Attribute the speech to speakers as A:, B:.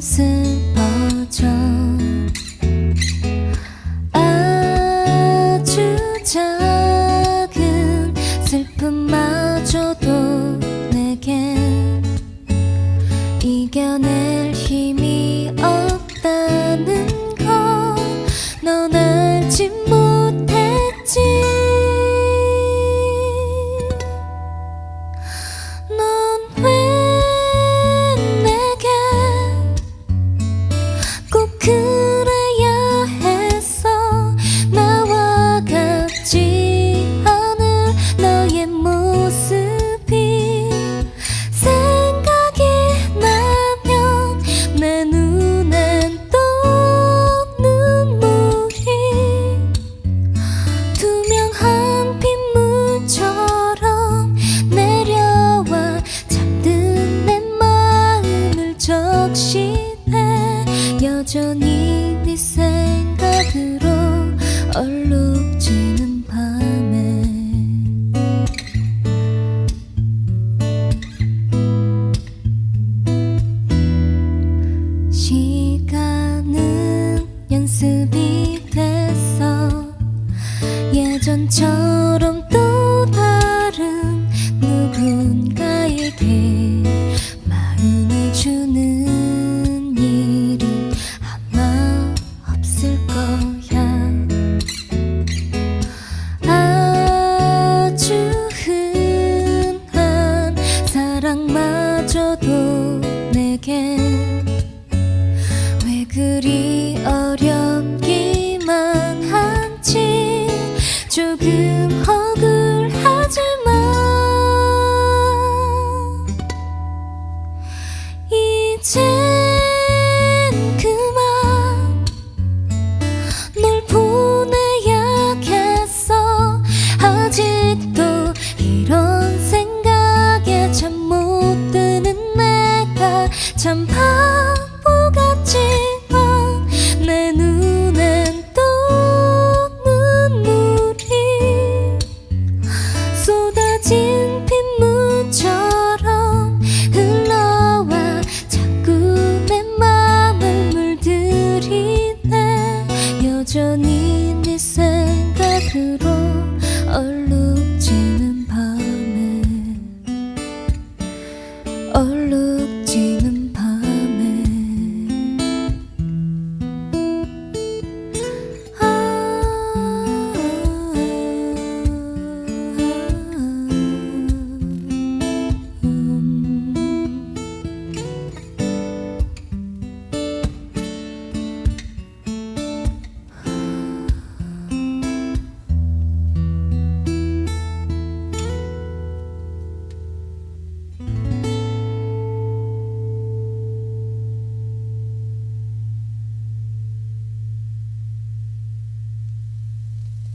A: 슬퍼져 네 생각으로 얼룩지는 밤에. 시간은 연습이 됐어 예전처럼 曾怕